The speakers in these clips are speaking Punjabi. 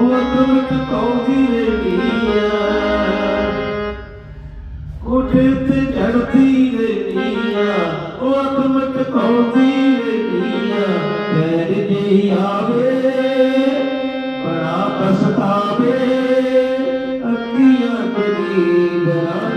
ਹੋ ਤੁਰਤ ਤੋਂ ਗਿਰ ਗਿਆ ਕੋਠੇ ਤੇ ਚੜਦੀ ਰਹਿਨੀਆ ਉਹ ਤੁਮਤ ਕੌਂਦੀ ਰਹਿਨੀਆ ਪੈਰ ਜੀ ਆਵੇ ਬੜਾ ਪਛਤਾਵੇ ਅੱਖੀਆਂ ਤੇਰੀ ਡਰਾ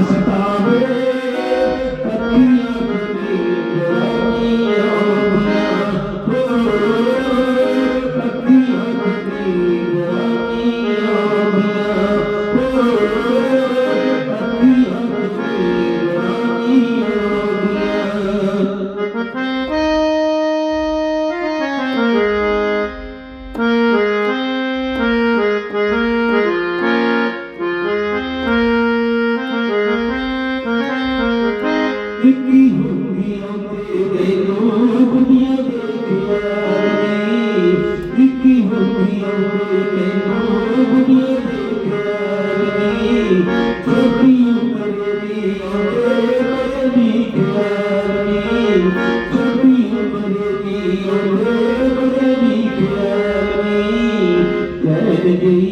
Stop. baby.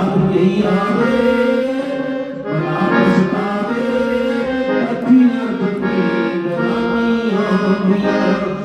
ਯਾਦ ਨਹੀਂ ਆਵੇ ਬਣਾ ਸੁਣਾਵੇ ਅੱਖੀਆਂ ਤੋਂ ਪੀ ਬਣਾ ਨਹੀਂ ਆਉਂਦੀਆਂ।